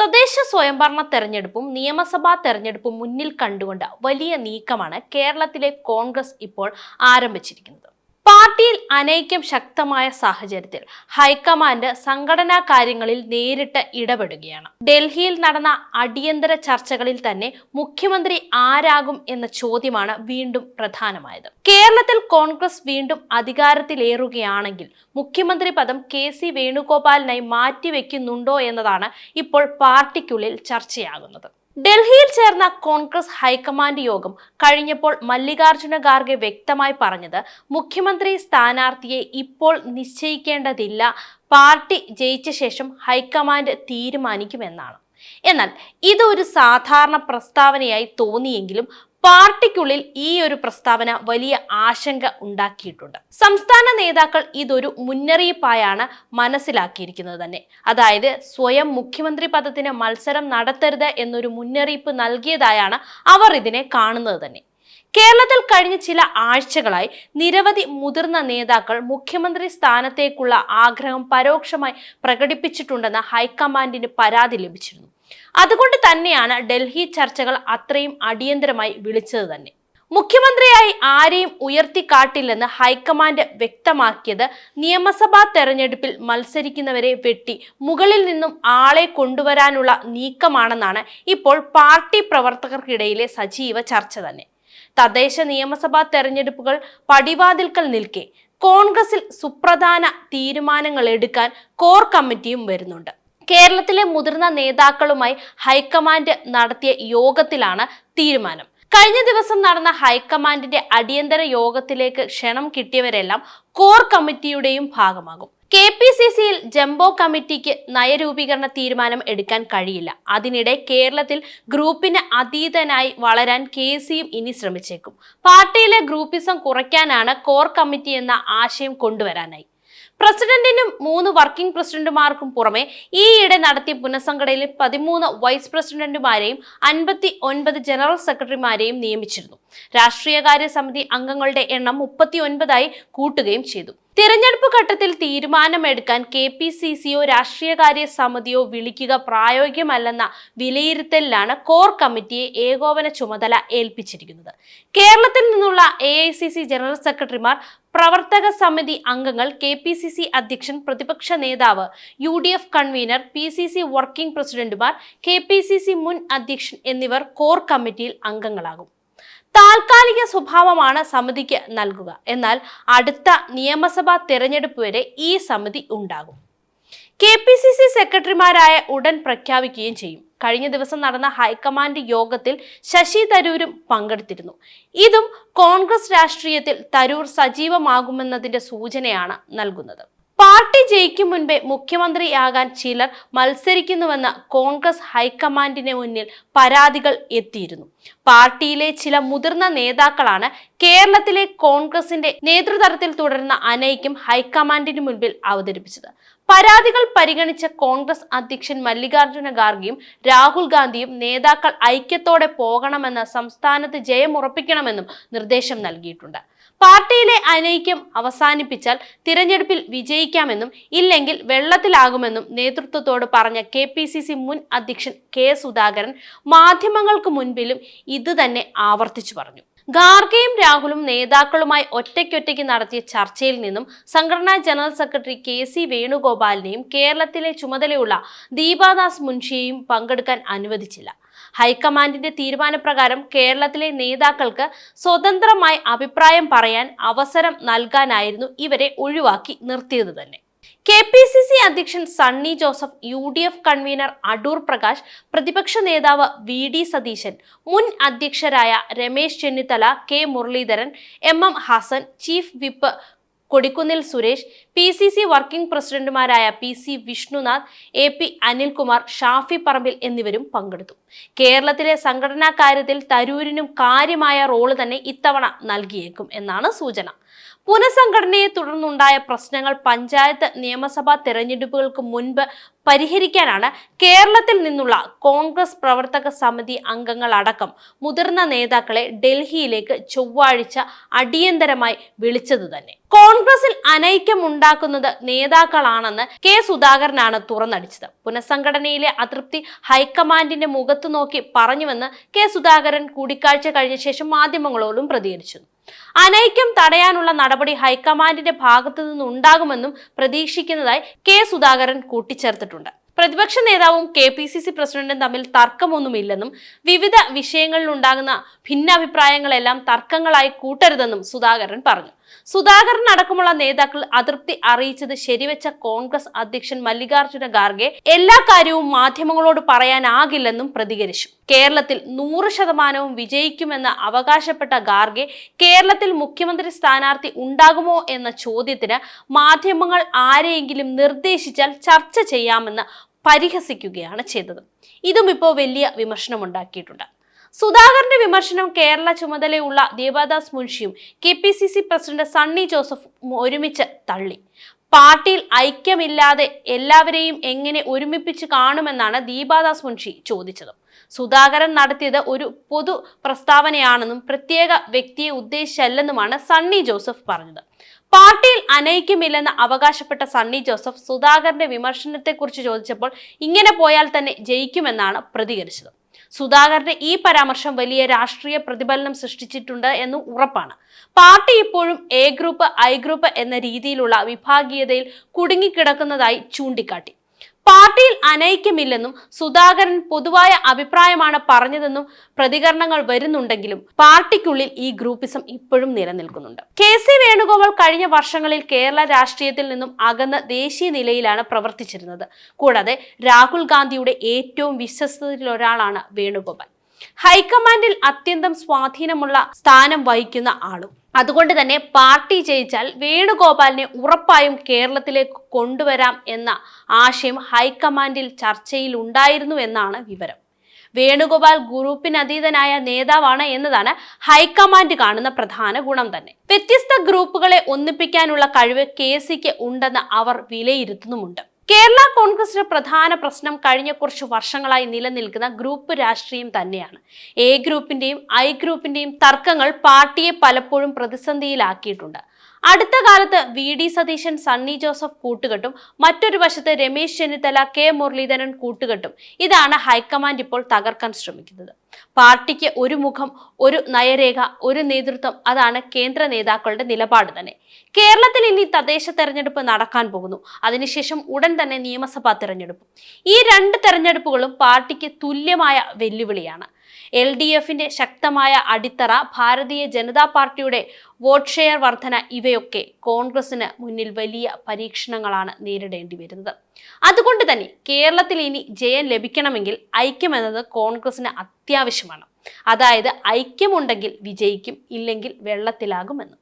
തദ്ദേശ സ്വയംഭരണ തെരഞ്ഞെടുപ്പും നിയമസഭാ തെരഞ്ഞെടുപ്പും മുന്നിൽ കണ്ടുകൊണ്ട് വലിയ നീക്കമാണ് കേരളത്തിലെ കോൺഗ്രസ് ഇപ്പോൾ ആരംഭിച്ചിരിക്കുന്നത്. പാർട്ടിയിൽ അനൈക്യം ശക്തമായ സാഹചര്യത്തിൽ ഹൈക്കമാൻഡ് സംഘടനാ കാര്യങ്ങളിൽ നേരിട്ട് ഇടപെടുകയാണ്. ഡൽഹിയിൽ നടന്ന അടിയന്തര ചർച്ചകളിൽ തന്നെ മുഖ്യമന്ത്രി ആരാകും എന്ന ചോദ്യമാണ് വീണ്ടും പ്രധാനമായത്. കേരളത്തിൽ കോൺഗ്രസ് വീണ്ടും അധികാരത്തിലേറുകയാണെങ്കിൽ മുഖ്യമന്ത്രി പദം കെ സി വേണുഗോപാലിനായി മാറ്റിവെക്കുന്നുണ്ടോ എന്നതാണ് ഇപ്പോൾ പാർട്ടിക്കുള്ളിൽ ചർച്ചയാകുന്നത്. ഡൽഹിയിൽ ചേർന്ന കോൺഗ്രസ് ഹൈക്കമാൻഡ് യോഗം കഴിഞ്ഞപ്പോൾ മല്ലികാർജുന ഖാർഗെ വ്യക്തമായി പറഞ്ഞത് മുഖ്യമന്ത്രി സ്ഥാനാർത്ഥിയെ ഇപ്പോൾ നിശ്ചയിക്കേണ്ടതില്ല പാർട്ടി ജയിച്ച ശേഷം ഹൈക്കമാൻഡ് തീരുമാനിക്കുമെന്നാണ്. എന്നാൽ ഇത് ഒരു സാധാരണ പ്രസ്താവനയായി തോന്നിയെങ്കിലും പാർട്ടിക്കുള്ളിൽ ഈ ഒരു പ്രസ്താവന വലിയ ആശങ്ക ഉണ്ടാക്കിയിട്ടുണ്ട്. സംസ്ഥാന നേതാക്കൾ ഇതൊരു മുന്നറിയിപ്പായാണ് മനസ്സിലാക്കിയിരിക്കുന്നത് തന്നെ. അതായത് സ്വയം മുഖ്യമന്ത്രി പദത്തിന് മത്സരം നടത്തരുത് എന്നൊരു മുന്നറിയിപ്പ് നൽകിയതായാണ് അവർ ഇതിനെ കാണുന്നത് തന്നെ. കേരളത്തിൽ കഴിഞ്ഞ ചില ആഴ്ചകളായി നിരവധി മുതിർന്ന നേതാക്കൾ മുഖ്യമന്ത്രി സ്ഥാനത്തേക്കുള്ള ആഗ്രഹം പരോക്ഷമായി പ്രകടിപ്പിച്ചിട്ടുണ്ടെന്ന് ഹൈക്കമാൻഡിന് പരാതി ലഭിച്ചിരുന്നു. അതുകൊണ്ട് തന്നെയാണ് ഡൽഹി ചർച്ചകൾ അത്രയും അടിയന്തരമായി വിളിച്ചത് തന്നെ. മുഖ്യമന്ത്രിയായി ആരെയും ഉയർത്തിക്കാട്ടില്ലെന്ന് ഹൈക്കമാൻഡ് വ്യക്തമാക്കിയത് നിയമസഭാ തെരഞ്ഞെടുപ്പിൽ മത്സരിക്കുന്നവരെ വെട്ടി മുകളിൽ നിന്നും ആളെ കൊണ്ടുവരാനുള്ള നീക്കമാണെന്നാണ് ഇപ്പോൾ പാർട്ടി പ്രവർത്തകർക്കിടയിലെ സജീവ ചർച്ച തന്നെ. തദ്ദേശ നിയമസഭാ തെരഞ്ഞെടുപ്പുകൾ പടിവാതിൽക്കൽ നിൽക്കെ കോൺഗ്രസിൽ സുപ്രധാന തീരുമാനങ്ങൾ എടുക്കാൻ കോർ കമ്മിറ്റിയും വരുന്നുണ്ട്. കേരളത്തിലെ മുതിർന്ന നേതാക്കളുമായി ഹൈക്കമാൻഡ് നടത്തിയ യോഗത്തിലാണ് തീരുമാനം. കഴിഞ്ഞ ദിവസം നടന്ന ഹൈക്കമാൻഡിന്റെ അടിയന്തര യോഗത്തിലേക്ക് ക്ഷണം കിട്ടിയവരെല്ലാം കോർ കമ്മിറ്റിയുടെയും ഭാഗമാകും. കെ പി സി സിയിൽ ജംബോ കമ്മിറ്റിക്ക് നയരൂപീകരണ തീരുമാനം എടുക്കാൻ കഴിയില്ല. അതിനിടെ കേരളത്തിൽ ഗ്രൂപ്പിന് അതീതനായി വളരാൻ കെ സിയും ഇനി ശ്രമിച്ചേക്കും. പാർട്ടിയിലെ ഗ്രൂപ്പിസം കുറയ്ക്കാനാണ് കോർ കമ്മിറ്റി എന്ന ആശയം കൊണ്ടുവരാനായി. പ്രസിഡന്റിനും മൂന്ന് വർക്കിംഗ് പ്രസിഡന്റുമാർക്കും പുറമെ ഈയിടെ നടത്തിയ പുനഃസംഘടനയിൽ പതിമൂന്ന് വൈസ് പ്രസിഡന്റുമാരെയും അൻപത്തി ഒൻപത് ജനറൽ സെക്രട്ടറിമാരെയും നിയമിച്ചിരുന്നു. രാഷ്ട്രീയകാര്യ സമിതി അംഗങ്ങളുടെ എണ്ണം മുപ്പത്തി ഒൻപതായി കൂട്ടുകയും ചെയ്തു. തിരഞ്ഞെടുപ്പ് ഘട്ടത്തിൽ തീരുമാനമെടുക്കാൻ കെ പി സി സിയോ രാഷ്ട്രീയകാര്യ സമിതിയോ വിളിക്കുക പ്രായോഗികമല്ലെന്ന വിലയിരുത്തലിലാണ് കോർ കമ്മിറ്റിയെ ഏകോപന ചുമതല ഏൽപ്പിച്ചിരിക്കുന്നത്. കേരളത്തിൽ നിന്നുള്ള എ ജനറൽ സെക്രട്ടറിമാർ പ്രവർത്തക സമിതി അംഗങ്ങൾ കെ പി സി സി അധ്യക്ഷൻ പ്രതിപക്ഷ നേതാവ് യു ഡി എഫ് കൺവീനർ പി സി സി വർക്കിംഗ് പ്രസിഡന്റുമാർ കെ പി സി സി മുൻ അധ്യക്ഷൻ എന്നിവർ കോർ കമ്മിറ്റിയിൽ അംഗങ്ങളാകും. താൽക്കാലിക സ്വഭാവമാണ് സമിതിക്ക് നൽകുക. എന്നാൽ അടുത്ത നിയമസഭാ തെരഞ്ഞെടുപ്പ് വരെ ഈ സമിതി ഉണ്ടാകും. കെ പി സി സി സെക്രട്ടറിമാരായ ഉടൻ പ്രഖ്യാപിക്കുകയും ചെയ്യും. കഴിഞ്ഞ ദിവസം നടന്ന ഹൈക്കമാൻഡ് യോഗത്തിൽ ശശി തരൂരും പങ്കെടുത്തിരുന്നു. ഇതും കോൺഗ്രസ് രാഷ്ട്രീയത്തിൽ തരൂർ സജീവമാകുമെന്നതിന്റെ സൂചനയാണ് നൽകുന്നത്. പാർട്ടി ജയിക്കും മുൻപേ മുഖ്യമന്ത്രിയാകാൻ ചിലർ മത്സരിക്കുന്നുവെന്ന കോൺഗ്രസ് ഹൈക്കമാൻഡിന് മുന്നിൽ പരാതികൾ എത്തിയിരുന്നു. പാർട്ടിയിലെ ചില മുതിർന്ന നേതാക്കളാണ് കേരളത്തിലെ കോൺഗ്രസിന്റെ നേതൃതലത്തിൽ തുടരുന്ന അനൈക്യം ഹൈക്കമാൻഡിന് മുൻപിൽ അവതരിപ്പിച്ചത്. പരാതികൾ പരിഗണിച്ച കോൺഗ്രസ് അധ്യക്ഷൻ മല്ലികാർജുന ഖാർഗെയും രാഹുൽ ഗാന്ധിയും നേതാക്കൾ ഐക്യത്തോടെ പോകണമെന്ന് സംസ്ഥാനത്ത് ജയമുറപ്പിക്കണമെന്നും നിർദ്ദേശം നൽകിയിട്ടുണ്ട്. പാർട്ടിയിലെ അനൈക്യം അവസാനിപ്പിച്ചാൽ തിരഞ്ഞെടുപ്പിൽ വിജയിക്കാമെന്നും ഇല്ലെങ്കിൽ വെള്ളത്തിലാകുമെന്നും നേതൃത്വത്തോട് പറഞ്ഞ കെ മുൻ അധ്യക്ഷൻ കെ സുധാകരൻ മാധ്യമങ്ങൾക്ക് മുൻപിലും ഇതുതന്നെ ആവർത്തിച്ചു പറഞ്ഞു. ഗാർഗയും രാഹുലും നേതാക്കളുമായി ഒറ്റയ്ക്കൊറ്റയ്ക്ക് നടത്തിയ ചർച്ചയിൽ നിന്നും സംഘടനാ ജനറൽ സെക്രട്ടറി കെ സി വേണുഗോപാലിനെയും കേരളത്തിലെ ചുമതലയുള്ള ദീപാദാസ് മുൻഷിയെയും പങ്കെടുക്കാൻ അനുവദിച്ചില്ല. ഹൈക്കമാൻഡിന്റെ തീരുമാനപ്രകാരം കേരളത്തിലെ നേതാക്കൾക്ക് സ്വതന്ത്രമായി അഭിപ്രായം പറയാൻ അവസരം നൽകാനായിരുന്നു ഇവരെ ഒഴിവാക്കി നിർത്തിയത് തന്നെ. കെ പി സി സി അധ്യക്ഷൻ Sunny Joseph U D F convener Adoor Prakash പ്രതിപക്ഷ നേതാവ് വി ഡി സതീശൻ മുൻ അധ്യക്ഷരായ Ramesh Chennithala K Muraleedharan M M Hassan chief whip Kodikunnil Suresh P C C working പ്രസിഡന്റുമാരായ P C Vishnunath A P Anilkumar Shafi Parambil എന്നിവരും പങ്കെടുത്തു. കേരളത്തിലെ സംഘടനാ കാര്യത്തിൽ തരൂരിനും കാര്യമായ റോൾ തന്നെ ഇത്തവണ നൽകിയേക്കും എന്നാണ് സൂചന. പുനഃസംഘടനയെ തുടർന്നുണ്ടായ പ്രശ്നങ്ങൾ പഞ്ചായത്ത് നിയമസഭാ തെരഞ്ഞെടുപ്പുകൾക്ക് മുൻപ് പരിഹരിക്കാനാണ് കേരളത്തിൽ നിന്നുള്ള കോൺഗ്രസ് പ്രവർത്തക സമിതി അംഗങ്ങൾ അടക്കം മുതിർന്ന നേതാക്കളെ ഡൽഹിയിലേക്ക് ചൊവ്വാഴ്ച അടിയന്തരമായി വിളിച്ചത് തന്നെ. കോൺഗ്രസിൽ അനൈക്യം ഉണ്ടാക്കുന്നത് നേതാക്കളാണെന്ന് കെ സുധാകരനാണ് തുറന്നടിച്ചത്. പുനഃസംഘടനയിലെ അതൃപ്തി ഹൈക്കമാൻഡിന്റെ മുഖത്തു നോക്കി പറഞ്ഞുവെന്ന് കെ സുധാകരൻ കൂടിക്കാഴ്ച കഴിഞ്ഞ ശേഷം മാധ്യമങ്ങളോടും പ്രതികരിച്ചു. അനൈക്യം തടയാനുള്ള നടപടി ഹൈക്കമാൻഡിന്റെ ഭാഗത്തു നിന്നുണ്ടാകുമെന്നും പ്രതീക്ഷിക്കുന്നതായി കെ സുധാകരൻ കൂട്ടിച്ചേർത്തിട്ടുണ്ട്. പ്രതിപക്ഷ നേതാവും കെ പി സി സി പ്രസിഡന്റും തമ്മിൽ തർക്കമൊന്നുമില്ലെന്നും വിവിധ വിഷയങ്ങളിലുണ്ടാകുന്ന ഭിന്നാഭിപ്രായങ്ങളെല്ലാം തർക്കങ്ങളായി കൂട്ടരുതെന്നും സുധാകരൻ പറഞ്ഞു. സുധാകരൻ അടക്കമുള്ള നേതാക്കൾ അതൃപ്തി അറിയിച്ചത് ശരിവെച്ച കോൺഗ്രസ് അധ്യക്ഷൻ മല്ലികാർജുന ഖാർഗെ എല്ലാ കാര്യവും മാധ്യമങ്ങളോട് പറയാനാകില്ലെന്നും പ്രതികരിച്ചു. കേരളത്തിൽ നൂറ് ശതമാനവും വിജയിക്കുമെന്ന് അവകാശപ്പെട്ട ഖാർഗെ കേരളത്തിൽ മുഖ്യമന്ത്രി സ്ഥാനാർത്ഥി ഉണ്ടാകുമോ എന്ന ചോദ്യത്തിന് മാധ്യമങ്ങൾ ആരെയെങ്കിലും നിർദ്ദേശിച്ചാൽ ചർച്ച ചെയ്യാമെന്ന് പരിഹസിക്കുകയാണ് ചെയ്തത്. ഇതും ഇപ്പോൾ വലിയ വിമർശനമുണ്ടാക്കിയിട്ടുണ്ട്. സുധാകരന്റെ വിമർശനം കേരള ചുമതലയുള്ള Devadas മുൻഷിയും K P C C president Sunny ജോസഫും ഒരുമിച്ച് തള്ളി. പാർട്ടിയിൽ ഐക്യമില്ലാതെ എല്ലാവരെയും എങ്ങനെ ഒരുമിപ്പിച്ച് കാണുമെന്നാണ് ദീപാദാസ് മുൻഷി ചോദിച്ചത്. സുധാകരൻ നടത്തിയത് ഒരു പൊതു പ്രസ്താവനയാണെന്നും പ്രത്യേക വ്യക്തിയെ ഉദ്ദേശിച്ചല്ലെന്നുമാണ് സണ്ണി ജോസഫ് പറഞ്ഞത്. പാർട്ടിയിൽ അനൈക്യമില്ലെന്ന് അവകാശപ്പെട്ട സണ്ണി ജോസഫ് സുധാകരന്റെ വിമർശനത്തെക്കുറിച്ച് ചോദിച്ചപ്പോൾ ഇങ്ങനെ പോയാൽ തന്നെ ജയിക്കുമെന്നാണ് പ്രതികരിച്ചത്. സുധാകരന്റെ ഈ പരാമർശം വലിയ രാഷ്ട്രീയ പ്രതിഫലനം സൃഷ്ടിച്ചിട്ടുണ്ട് എന്ന് ഉറപ്പാണ്. പാർട്ടി ഇപ്പോഴും എ ഗ്രൂപ്പ് ഐ ഗ്രൂപ്പ് എന്ന രീതിയിലുള്ള വിഭാഗീയതയിൽ കുടുങ്ങിക്കിടക്കുന്നതായി ചൂണ്ടിക്കാട്ടി. പാർട്ടിയിൽ അനൈക്യമില്ലെന്നും സുധാകരൻ പൊതുവായ അഭിപ്രായമാണ് പറഞ്ഞതെന്നും പ്രതികരണങ്ങൾ വരുന്നുണ്ടെങ്കിലും പാർട്ടിക്കുള്ളിൽ ഈ ഗ്രൂപ്പിസം ഇപ്പോഴും നിലനിൽക്കുന്നുണ്ട്. കെ സി വേണുഗോപാൽ കഴിഞ്ഞ വർഷങ്ങളിൽ കേരള രാഷ്ട്രീയത്തിൽ നിന്നും അകന്ന ദേശീയ നിലയിലാണ് പ്രവർത്തിച്ചിരുന്നത്. കൂടാതെ രാഹുൽ ഗാന്ധിയുടെ ഏറ്റവും വിശ്വസ്തയിലൊരാളാണ് വേണുഗോപാൽ. ഹൈക്കമാൻഡിൽ അത്യന്തം സ്വാധീനമുള്ള സ്ഥാനം വഹിക്കുന്ന ആളും അതുകൊണ്ട് തന്നെ പാർട്ടി ജയിച്ചാൽ വേണുഗോപാലിനെ ഉറപ്പായും കേരളത്തിലേക്ക് കൊണ്ടുവരാം എന്ന ആശയം ഹൈക്കമാൻഡിൽ ചർച്ചയിൽ ഉണ്ടായിരുന്നു എന്നാണ് വിവരം. വേണുഗോപാൽ ഗ്രൂപ്പിനതീതനായ നേതാവാണ് എന്നതാണ് ഹൈക്കമാൻഡ് കാണുന്ന പ്രധാന ഗുണം തന്നെ. വ്യത്യസ്ത ഗ്രൂപ്പുകളെ ഒന്നിപ്പിക്കാനുള്ള കഴിവ് കെ സിക്ക് ഉണ്ടെന്ന് അവർ വിലയിരുത്തുന്നുമുണ്ട്. കേരള കോൺഗ്രസിന്റെ പ്രധാന പ്രശ്നം കഴിഞ്ഞ കുറച്ച് വർഷങ്ങളായി നിലനിൽക്കുന്ന ഗ്രൂപ്പ് രാഷ്ട്രീയം തന്നെയാണ്. എ ഗ്രൂപ്പിന്റെയും ഐ ഗ്രൂപ്പിന്റെയും തർക്കങ്ങൾ പാർട്ടിയെ പലപ്പോഴും പ്രതിസന്ധിയിലാക്കിയിട്ടുണ്ട്. അടുത്ത കാലത്ത് വി ഡി സതീശൻ സണ്ണി ജോസഫ് കൂട്ടുകെട്ടും മറ്റൊരു വശത്ത് രമേശ് ചെന്നിത്തല കെ മുരളീധരൻ കൂട്ടുകെട്ടും. ഇതാണ് ഹൈക്കമാൻഡ് ഇപ്പോൾ തകർക്കാൻ ശ്രമിക്കുന്നത്. പാർട്ടിക്ക് ഒരു മുഖം ഒരു നയരേഖ ഒരു നേതൃത്വം അതാണ് കേന്ദ്ര നേതാക്കളുടെ നിലപാട് തന്നെ. കേരളത്തിൽ ഇനി തദ്ദേശ തെരഞ്ഞെടുപ്പ് നടക്കാൻ പോകുന്നു. അതിനുശേഷം ഉടൻ തന്നെ നിയമസഭാ തെരഞ്ഞെടുപ്പ്. ഈ രണ്ട് തെരഞ്ഞെടുപ്പുകളും പാർട്ടിക്ക് തുല്യമായ വെല്ലുവിളിയാണ്. എൽ ഡി എഫിന്റെ ശക്തമായ അടിത്തറ ഭാരതീയ ജനതാ പാർട്ടിയുടെ വോട്ട് ഷെയർ വർധന ഇവയൊക്കെ കോൺഗ്രസിന് മുന്നിൽ വലിയ പരീക്ഷണങ്ങളാണ് നേരിടേണ്ടി വരുന്നത്. അതുകൊണ്ട് തന്നെ കേരളത്തിൽ ഇനി ജയം ലഭിക്കണമെങ്കിൽ ഐക്യമെന്നത് കോൺഗ്രസിന് അത്യാവശ്യമാണ്. അതായത് ഐക്യമുണ്ടെങ്കിൽ വിജയിക്കും ഇല്ലെങ്കിൽ വെള്ളത്തിലാകുമെന്ന്.